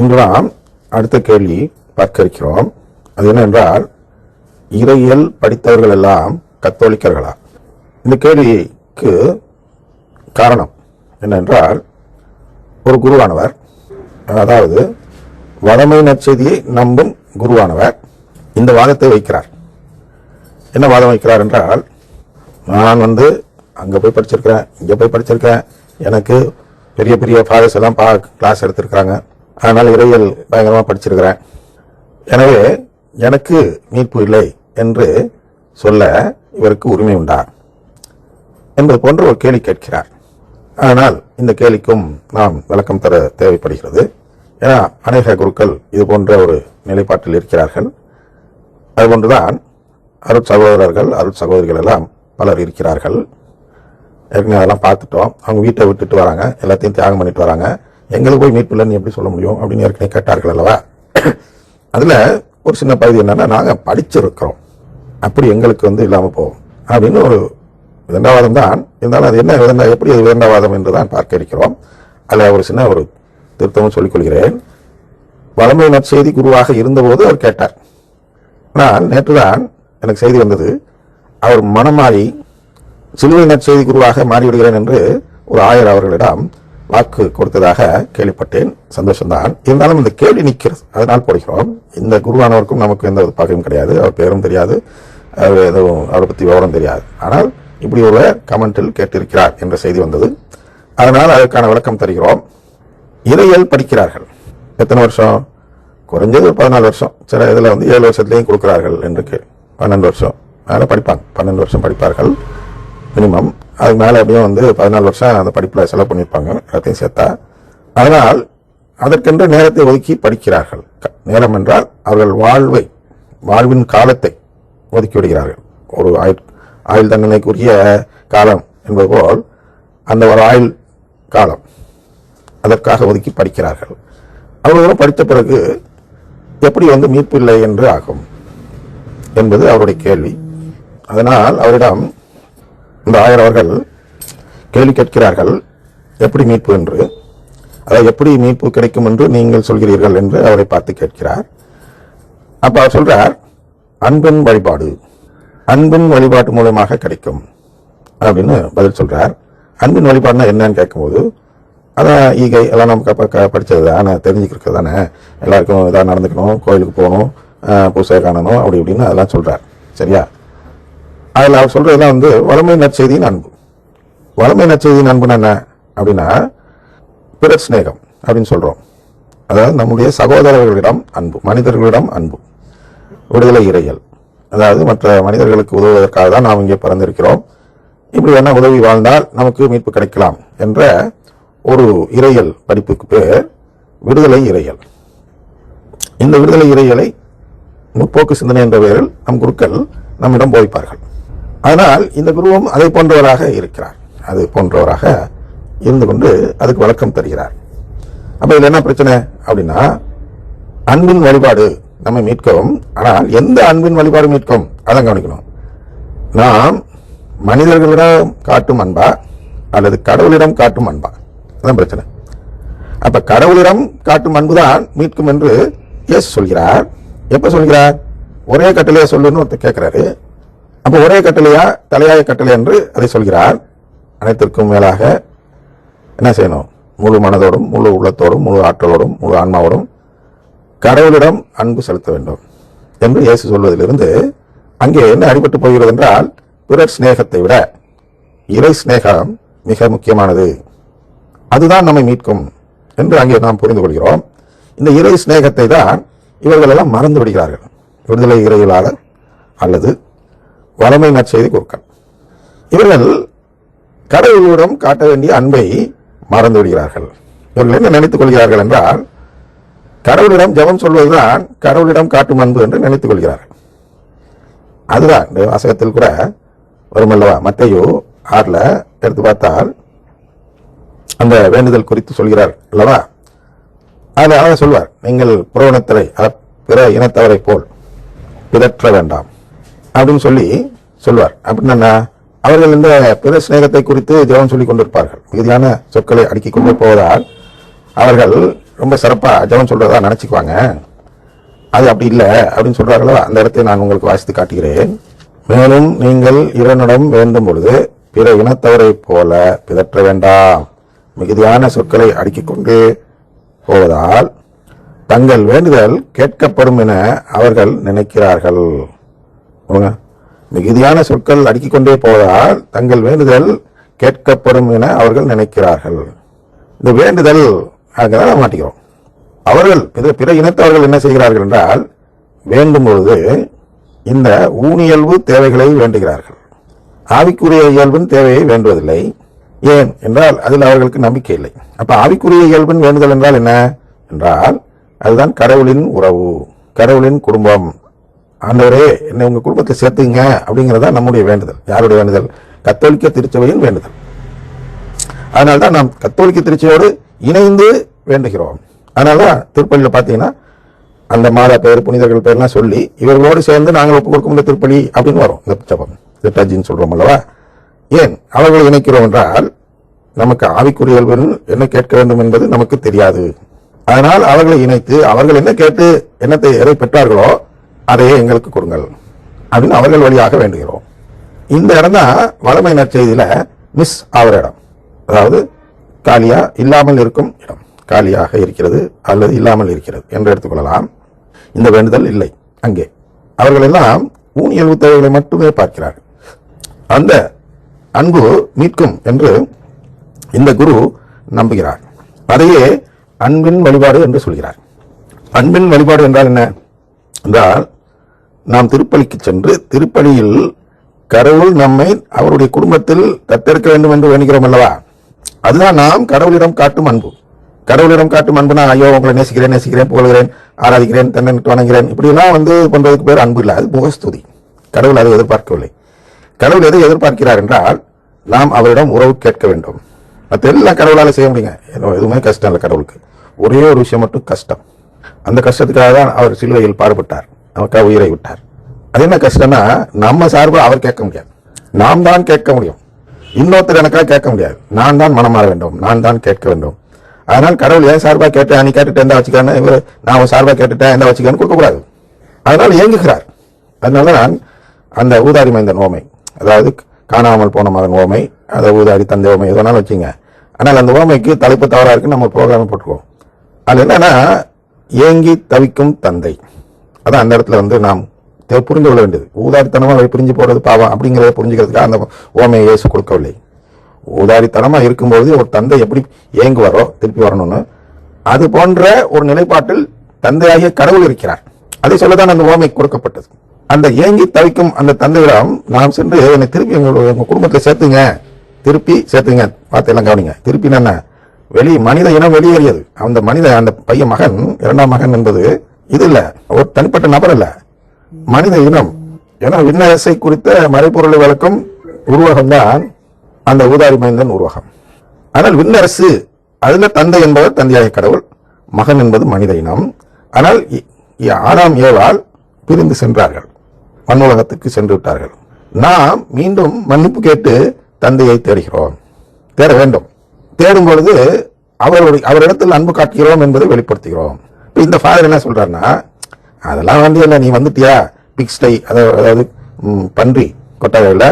இன்று நாம் அடுத்த கேள்வி பார்க்க இருக்கிறோம். அது என்னென்றால் இறையியல் படித்தவர்கள் எல்லாம் கத்தோலிக்கர்களா? இந்த கேள்விக்கு காரணம் என்னென்றால் ஒரு குருவானவர் அதாவது வடமை நற்செய்தியை நம்பும் குருவானவர் இந்த வாதத்தை வைக்கிறார். என்ன வாதம் வைக்கிறார் என்றால் நான் வந்து அங்கே போய் படிச்சிருக்கிறேன் இங்கே போய் படிச்சிருக்கேன் எனக்கு பெரிய பெரிய ஃபாதர்ஸ் எல்லாம் பா கிளாஸ் எடுத்திருக்கிறாங்க. அதனால் இறையல் பயங்கரமாக படிச்சிருக்கிறேன். எனவே எனக்கு மீட்பு இல்லை என்று சொல்ல இவருக்கு உரிமை உண்டா என்பது போன்ற ஒரு கேள்வி கேட்கிறார். ஆனால் இந்த கேள்விக்கும் நாம் விளக்கம் தர தேவைப்படுகிறது. ஏன்னா அநேக குருக்கள் இது போன்ற ஒரு நிலைப்பாட்டில் இருக்கிறார்கள். அதுபோன்றுதான் அருட் சகோதரர்கள் அருட் சகோதரிகள் எல்லாம் பலர் இருக்கிறார்கள். ஏற்கனவே அதெல்லாம் பார்த்துட்டோம். அவங்க வீட்டை விட்டுட்டு வராங்க. எல்லாத்தையும் தியாகம் பண்ணிட்டு வராங்க. எங்களுக்கு போய் மீட்பு இல்லைன்னு எப்படி சொல்ல முடியும் அப்படின்னு ஏற்கனவே கேட்டார்கள் அல்லவா? அதில் ஒரு சின்ன பகுதி என்னன்னா நாங்கள் படிச்சிருக்கிறோம். அப்படி எங்களுக்கு வந்து இல்லாமல் போகும். அப்படின்னு ஒரு விதண்டாவாதம் தான். இருந்தாலும் அது என்ன விதண்டா எப்படி அது விதண்டாவாதம் என்று தான் பார்க்க இருக்கிறோம். அதில் ஒரு சின்ன ஒரு திருத்தமும் சொல்லிக்கொள்கிறேன் வளமை நற்செய்தி குருவாக இருந்தபோது அவர் கேட்டார். ஆனால் நேற்றுதான் எனக்கு செய்தி வந்தது. அவர் மனம் மாறி சிலுவை நற்செய்தி குருவாக மாறிவிடுகிறேன் என்று ஒரு ஆயர் அவர்களிடம் வாக்கு கொடுத்ததாக கேள்விப்பட்டேன். சந்தோஷம்தான். இருந்தாலும் இந்த கேள்வி நிற்கிறது. அதனால் போடுகிறோம். இந்த குருவானவருக்கும் நமக்கு எந்த ஒரு பகையும் கிடையாது. அவர் பேரும் தெரியாது. அவர் எதுவும் அவரை பற்றி விவரம் தெரியாது. ஆனால் இப்படி ஒரு கமெண்டில் கேட்டிருக்கிறார் என்ற செய்தி வந்தது. அதனால் அதற்கான விளக்கம் தருகிறோம். இறையல் படிக்கிறார்கள். எத்தனை வருஷம்? குறைஞ்சது ஒரு பதினாலு வருஷம். சில இதில் வந்து ஏழு வருஷத்துலேயும் கொடுக்குறார்கள் என்று பன்னெண்டு வருஷம். அதனால் படிப்பாங்க. பன்னெண்டு வருஷம் படிப்பார்கள். மினிமம். அதுக்கு மேலே எப்படியும் வந்து பதினாலு வருஷம் அந்த படிப்பில் செலவு பண்ணியிருப்பாங்க எல்லாத்தையும் சேர்த்தா. அதனால் அதற்கென்று நேரத்தை ஒதுக்கி படிக்கிறார்கள். க- நேரம் என்றால் அவர்கள் வாழ்வை வாழ்வின் காலத்தை ஒதுக்கி விடுகிறார்கள். ஒரு ஆயுள் ஆயுள் தண்டனைக்குரிய காலம் என்பது போல் அந்த ஒரு ஆயுள் காலம் அதற்காக ஒதுக்கி படிக்கிறார்கள். அவர்களும் படித்த பிறகு எப்படி வந்து மீட்பு இல்லை என்று ஆகும்? என்பது அவருடைய கேள்வி. அதனால் அவரிடம் இந்த ஆயர் அவர்கள் கேள்வி கேட்கிறார்கள் எப்படி மீட்பு என்று? அதை எப்படி மீட்பு கிடைக்கும் என்று நீங்கள் சொல்கிறீர்கள்? என்று அவரை பார்த்து கேட்கிறார். அப்ப அவர் சொல்றார் அன்பின் வழிபாடு அன்பின் வழிபாட்டு மூலமாக கிடைக்கும். அப்படின்னு பதில் சொல்றார். அன்பின் வழிபாடுனா என்னன்னு கேட்கும்போது அதான் ஈகை எல்லாம் நம்ம படித்தது தானே தெரிஞ்சுக்கிறது தானே. எல்லாருக்கும் இதாக நடந்துக்கணும் கோயிலுக்கு போகணும் பூசை காணணும் அப்படி இப்படின்னு அதெல்லாம் சொல்றார். சரியா? அதில் அவர் சொல்றதெல்லாம் வந்து வளமை நற்செய்தியின் அன்பு. வளமை நற்செய்தியின் அன்புன்னு என்ன? அப்படின்னா பிறர் சிநேகம் அப்படின்னு சொல்றோம். அதாவது நம்முடைய சகோதரர்களிடம் அன்பு மனிதர்களிடம் அன்பு. விடுதலை இறையல் அதாவது மற்ற மனிதர்களுக்கு உதவுவதற்காக தான் நாம் இங்கே பிறந்திருக்கிறோம். இப்படி வேணா உதவி வாழ்ந்தால் நமக்கு மீட்பு கிடைக்கலாம் என்ற ஒரு இறையல் படிப்புக்கு பேர் விடுதலை இறையல் இந்த விடுதலை இறையலை முற்போக்கு சிந்தனை என்ற பெயரில் நம் குருக்கள் நம்மிடம் போதிப்பார்கள். அதனால் இந்த குருவும் அதை போன்றவராக இருக்கிறார். அது போன்றவராக இருந்து கொண்டு அதுக்கு விளக்கம் தருகிறார். அப்ப இதில் என்ன பிரச்சனை? அப்படின்னா அன்பின் வழிபாடு நம்மை மீட்கவும் ஆனால் எந்த அன்பின் வழிபாடு மீட்கும் அதான் கவனிக்கணும். நாம் மனிதர்களிடம் காட்டும் அன்பா அல்லது கடவுளிடம் காட்டும் அன்பா? அதான் பிரச்சனை. அப்ப கடவுளிடம் காட்டும் அன்புதான் மீட்கும் என்று எஸ் சொல்கிறார். எப்ப சொல்கிறார்? ஒரே கட்டளையா சொல்லுன்னு ஒருத்தர் கேட்கிறாரு அப்போ ஒரே கட்டளையா தலையாய கட்டளை என்று அதை சொல்கிறார். அனைத்திற்கும் மேலாக என்ன செய்யணும்? முழு மனதோடும் முழு உள்ளத்தோடும் முழு ஆற்றலோடும் முழு ஆன்மாவோடும் கடவுளிடம் அன்பு செலுத்த வேண்டும் என்று இயேசு சொல்வதிலிருந்து அங்கே என்ன அடிபட்டு போகிறது என்றால் பிறர் சிநேகத்தை விட இறை சிநேகம் மிக முக்கியமானது. அதுதான் நம்மை மீட்கும் என்று அங்கே நாம் புரிந்து கொள்கிறோம். இந்த இறை சிநேகத்தை தான் இவர்களெல்லாம் மறந்து விடுகிறார்கள். விடுதலை இறையிலாளர் அல்லது வளமை நற்செய்தி குருக்கள் இவர்கள் கடவுளிடம் காட்ட வேண்டிய அன்பை மறந்து விடுகிறார்கள் இவர்கள் என்ன நினைத்துக் கொள்கிறார்கள் என்றால் கடவுளிடம் ஜெபம் சொல்வதுதான் கடவுளிடம் காட்டும் அன்பு என்று நினைத்துக் கொள்கிறார்கள். அதுதான் இந்த வாசகத்தில் கூட வருமல்லவா மத்தையோ ஆறுல எடுத்து பார்த்தால் அந்த வேண்டுதல் குறித்து சொல்கிறார் அல்லவா? அதில் அழகாக சொல்வார் நீங்கள் புறவனத்தரை பிற இனத்தவரை போல் பிதற்ற வேண்டாம். அப்படின்னு சொல்லி சொல்வார். அப்படின்னா அவர்கள் இந்த பிற சிநேகத்தை குறித்து ஜெபம் சொல்லிக் கொண்டிருப்பார்கள். மிகுதியான சொற்களை அடுக்கி கொண்டு போவதால் அவர்கள் ரொம்ப சிறப்பா ஜெபம் சொல்றதா நினைச்சுக்குவாங்க. அது அப்படி இல்லை அப்படின்னு சொல்றாங்களா அந்த இடத்தை நான் உங்களுக்கு வாசித்து காட்டுகிறேன். மேலும் நீங்கள் இறைவனிடம் வேண்டும் பொழுது பிற இனத்தவரைப் போல பிதற்ற வேண்டாம். மிகுதியான சொற்களை அடுக்கிக் கொண்டு போவதால் தங்கள் வேண்டுதல் கேட்கப்படும் என அவர்கள் நினைக்கிறார்கள். மிகுதியான சொற்கள் அடுக்கிக் கொண்டே போவதால் தங்கள் வேண்டுதல் கேட்கப்படும் என அவர்கள் நினைக்கிறார்கள். இந்த வேண்டுதல் அங்கதான் மாட்டிக்கிறோம். அவர்கள் பிற பிற இனத்தவர்கள் என்ன செய்கிறார்கள் என்றால் வேண்டும் பொழுது இந்த ஊனியல்பு தேவைகளை வேண்டுகிறார்கள். ஆவிக்குரிய இயல்பின் தேவையை வேண்டுவதில்லை. ஏன் என்றால் அதில் அவர்களுக்கு நம்பிக்கை இல்லை. அப்ப ஆவிக்குரிய இயல்பின் வேண்டுதல் என்றால் என்ன? என்றால் அதுதான் கடவுளின் உறவு கடவுளின் குடும்பம். ஆண்டவரே என்னை உங்க குடும்பத்தை சேர்த்துங்க அப்படிங்கறதா நம்முடைய வேண்டுதல். யாருடைய வேண்டுதல்? கத்தோலிக்க திருச்சபையின் வேண்டுதல். அதனால்தான் நாம் கத்தோலிக்க திருச்சியோடு இணைந்து வேண்டுகிறோம். அதனால்தான் திருப்பள்ளியில் பார்த்தீங்கன்னா அந்த மாதா பெயர் புனிதர்கள் பேர்லாம் சொல்லி இவர்களோடு சேர்ந்து நாங்கள் ஒப்பு கொடுக்கும் இந்த திருப்பலி அப்படின்னு வரும். இந்த ஜபம். திருட்டாஜின்னு சொல்றோம் அல்லவா? ஏன் அவர்களை இணைக்கிறோம் என்றால் நமக்கு ஆவிக்குரியல் என்ன கேட்க வேண்டும் என்பது நமக்கு தெரியாது. அதனால் அவர்களை இணைத்து அவர்கள் என்ன கேட்டு என்னத்தை எதை பெற்றார்களோ அதையே எங்களுக்கு கொடுங்கள் அப்படின்னு அவர்கள் வழியாக வேண்டுகிறோம். இந்த இடம் தான் வளமை நற்செய்தியில மிஸ் ஆகிற இடம். அதாவது காலியா இல்லாமல் இருக்கும் இடம். காலியாக இருக்கிறது அல்லது இல்லாமல் இருக்கிறது என்று எடுத்துக்கொள்ளலாம் இந்த வேண்டுதல் இல்லை. அங்கே. அவர்கள் எல்லாம் ஊனியல் தேவைகளை மட்டுமே பார்க்கிறார்கள். அந்த அன்பு மீட்கும் என்று இந்த குரு நம்புகிறார். அதையே அன்பின் வழிபாடு என்று சொல்கிறார். அன்பின் வழிபாடு என்றால் என்ன? என்றால் நாம் திருப்பலிக்கு சென்று திருப்பலியில் கடவுள் நம்மை அவருடைய குடும்பத்தில் தத்தெடுக்க வேண்டும் என்று வேணுகிறோம் அல்லவா? அதுதான் நாம் கடவுளிடம் காட்டும் அன்பு. கடவுளிடம் காட்டும் அன்புனா ஐயோ உங்களை நேசிக்கிறேன் நேசிக்கிறேன் புகழ்கிறேன் ஆராதிக்கிறேன் தன்னை வணங்குகிறேன். இப்படிலாம் வந்து பண்றதுக்கு பேர் அன்பு இல்லை. அது முகஸ்துதி கடவுள் அதை எதிர்பார்க்கவில்லை. கடவுள் எதை எதிர்பார்க்கிறார் என்றால் நாம் அவரிடம் உறவு கேட்க வேண்டும். மற்ற எல்லாம் கடவுளால் செய்ய முடியுங்க. எதுவுமே கஷ்டம் இல்லை கடவுளுக்கு. ஒரே ஒரு விஷயம் மட்டும் கஷ்டம். அந்த கஷ்டத்துக்காக தான் அவர் சிலுவையில் பாடுபட்டார். நமக்காக உயிரை விட்டார். அது என்ன கஷ்டம்னா நம்ம சார்பில் அவர் கேட்க முடியாது. நாம் தான் கேட்க முடியும். இன்னொருத்தர் எனக்காக கேட்க முடியாது. நான் தான் மனம் மாற வேண்டும். நான் தான் கேட்க வேண்டும். அதனால் கடவுள் ஏன் சார்பாக கேட்டேன் நீ கேட்டுட்டு எந்த வச்சுக்கான்னு இவர் நான் உன் கேட்டுட்டேன் எந்த வச்சுக்கான்னு கொடுக்கக்கூடாது. அதனால் ஏங்குகிறார் அதனால நான் அந்த ஊதாரி மைந்தன் ஓமை அதாவது காணாமல் போன மகன் ஓமை அதை ஊதாரி தந்தை ஓமை எதுனாலும் வச்சுங்க. ஆனால் அந்த ஓமைக்கு தலைப்பு தவறாக இருக்குன்னு நம்ம ப்ரோக்ராம் போட்டுருவோம் அது என்னன்னா ஏங்கி தவிக்கும் தந்தை. அதான் அந்த இடத்துல வந்து நாம் புரிந்து கொள்ள வேண்டியது. ஊதாரித்தனமாக பிரிஞ்சு போறது பாவம் அப்படிங்கிறத புரிஞ்சுக்கிறதுக்காக அந்த ஓமையை இயேசு கொடுக்கவில்லை. ஊதாரித்தனமாக இருக்கும்போது ஒரு தந்தை எப்படி ஏங்குவாரோ திருப்பி வரணும்னு அது போன்ற ஒரு நிலைப்பாட்டில் தந்தையாகிய கடவுள் இருக்கிறார். அதை சொல்லதான் அந்த ஓமை கொடுக்கப்பட்டது. அந்த ஏங்கி தவிக்கும் அந்த தந்தையிடம் நாம் சென்று என்னை திருப்பி எங்களுடைய உங்க குடும்பத்தை சேர்த்துங்க. திருப்பி சேர்த்துங்க. வார்த்தையெல்லாம் கவனிங்க. திருப்பி என்ன? வெளி மனித இனம் வெளியேறியது. அந்த மனித அந்த பையன் மகன் இரண்டாம் மகன் என்பது இது இல்ல. ஒரு தனிப்பட்ட நபர் அல்ல. மனித இனம். ஏன்னா விண்ணரசை குறித்த மறைப்பொருளை விளக்கும் உருவகம் தான் அந்த ஊதாரி மைந்தன் உருவகம். ஆனால் விண்ணரசு அதுல தந்தை என்பவர் தந்தையாக கடவுள் மகன் என்பது மனித இனம். ஆனால் இ- ஏவால் பிரிந்து சென்றார்கள். மண்ணுலகத்துக்கு சென்று விட்டார்கள். நாம் மீண்டும் மன்னிப்பு கேட்டு தந்தையை தேடுகிறோம். தேட வேண்டும். தேடும் பொழுது அவருடைய அவரிடத்தில் அன்பு காட்டுகிறோம் என்பதை வெளிப்படுத்துகிறோம். இப்போ இந்த ஃபாதர் என்ன சொல்கிறாருன்னா அதெல்லாம் வந்து இல்லை நீ வந்துட்டியா? பிக்ஸ்டை அதாவது பன்றி கொட்டகையில்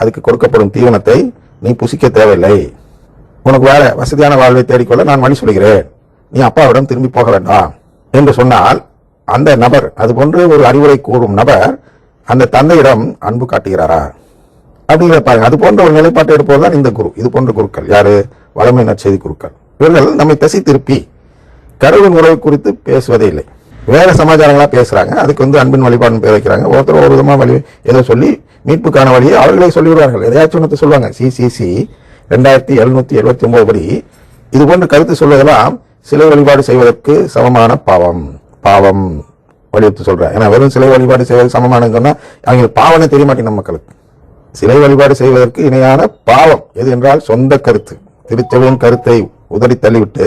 அதுக்கு கொடுக்கப்படும் தீவனத்தை நீ புசிக்க தேவையில்லை. உனக்கு வேற வசதியான வாழ்வை தேடிக்கொள்ள நான் வழி சொல்கிறேன். நீ அப்பாவிடம் திரும்பி போக வேண்டாம். என்று சொன்னால் அந்த நபர் அது போன்று ஒரு அறிவுரை கூறும் நபர் அந்த தந்தையிடம் அன்பு காட்டுகிறாரா? அப்படிங்கிற பாருங்க. அது போன்ற ஒரு நிலைப்பாட்டை எடுப்பதுதான் இந்த குரு. இது போன்ற குருக்கள். யாரு? வளமை நற்செய்தி குருக்கள். இவர்கள் நம்மை திசை திருப்பி கடவுளின் முறை குறித்து பேசுவதே இல்லை. வேற சமாச்சாரங்களா பேசுறாங்க. அதுக்கு வந்து அன்பின் வழிபாடுன்னு பேர் வைக்கிறாங்க. ஒருத்தர் ஒரு விதமா வழி ஏதோ சொல்லி மீட்புக்கான வழியை அவர்களே சொல்லிவிடுவார்கள். எதையாச்சும் ஒன்று சொல்லுவாங்க. சிசிசி ரெண்டாயிரத்தி எழுநூத்தி எழுபத்தி ஒன்பது படி இது போன்ற கருத்து சொல்வதெல்லாம் சிலை வழிபாடு செய்வதற்கு சமமான பாவம். பாவம். வலியுறுத்தி சொல்றேன் ஏன்னா வெறும் சிலை வழிபாடு செய்வது சமமானு சொன்னா அவங்க பாவனை தெரிய மாட்டேங்க மக்களுக்கு. சிலை வழிபாடு செய்வதற்கு இணையான பாவம். எது என்றால் சொந்த கருத்து. திருச்சபையின் கருத்தை உதறி தள்ளிவிட்டு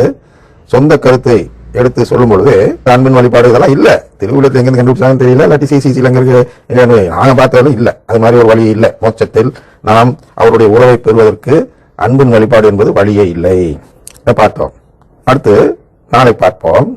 சொந்த கருத்தை எடுத்து சொல்லும் பொழுது அன்பின் வழிபாடு இதெல்லாம் இல்ல. திருவிழத்தில் எங்க கண்டுபிடிச்சாலும் தெரியல இல்லாட்டி சிசிசியில் எங்க நாங்க பார்த்தாலும் இல்ல. அது மாதிரி ஒரு வழி இல்லை. மோட்சத்தில் நாம் அவருடைய உறவை பெறுவதற்கு அன்பின் வழிபாடு என்பது வழியே இல்லை. பார்த்தோம். அடுத்து நாளை பார்ப்போம்.